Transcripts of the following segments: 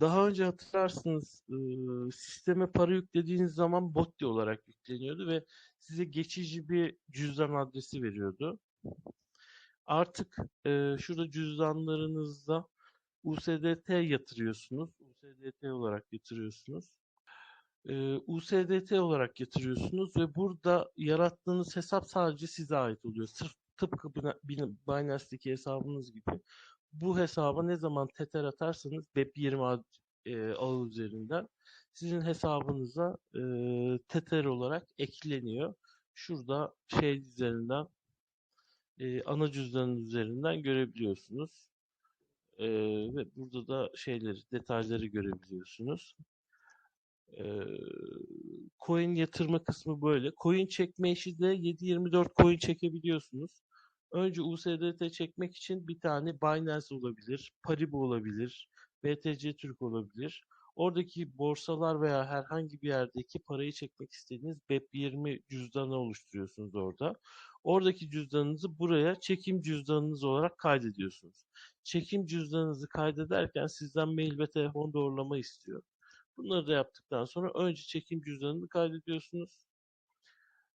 daha önce hatırlarsınız e, sisteme para yüklediğiniz zaman Botti olarak yükleniyordu ve size geçici bir cüzdan adresi veriyordu. Artık e, şurada cüzdanlarınızda USDT yatırıyorsunuz. USDT olarak yatırıyorsunuz. E, USDT olarak yatırıyorsunuz ve burada yarattığınız hesap sadece size ait oluyor. Sırf tıpkı Bina- Bin- Binance'deki hesabınız gibi. Bu hesaba ne zaman Tether atarsanız BEP20 ağ, e, ağı üzerinden sizin hesabınıza e, Tether olarak ekleniyor. Şurada şey üzerinden e, ana cüzdanın üzerinden görebiliyorsunuz. E, ve burada da şeyleri, detayları görebiliyorsunuz. E, coin yatırma kısmı böyle. Coin çekme işi de 7-24 coin çekebiliyorsunuz. Önce USDT çekmek için bir tane Binance olabilir, Paribu olabilir, BTC Türk olabilir. Oradaki borsalar veya herhangi bir yerdeki parayı çekmek istediğiniz BEP20 cüzdanı oluşturuyorsunuz orada. Oradaki cüzdanınızı buraya çekim cüzdanınız olarak kaydediyorsunuz. Çekim cüzdanınızı kaydederken sizden mail ve telefon doğrulama istiyor. Bunları da yaptıktan sonra önce çekim cüzdanını kaydediyorsunuz.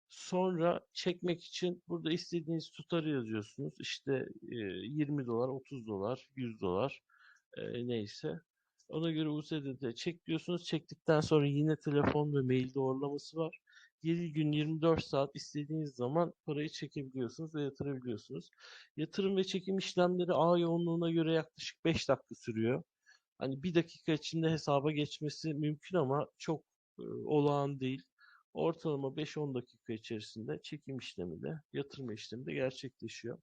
Sonra çekmek için burada istediğiniz tutarı yazıyorsunuz. İşte e, 20 dolar, 30 dolar, 100 dolar e, neyse. Ona göre USDT çek diyorsunuz. Çektikten sonra yine telefon ve mail doğrulaması var. 7 gün 24 saat istediğiniz zaman parayı çekebiliyorsunuz ve yatırabiliyorsunuz. Yatırım ve çekim işlemleri ağ yoğunluğuna göre yaklaşık 5 dakika sürüyor. Hani bir dakika içinde hesaba geçmesi mümkün ama çok e, olağan değil. Ortalama 5-10 dakika içerisinde çekim işlemi de yatırma işlemi de gerçekleşiyor.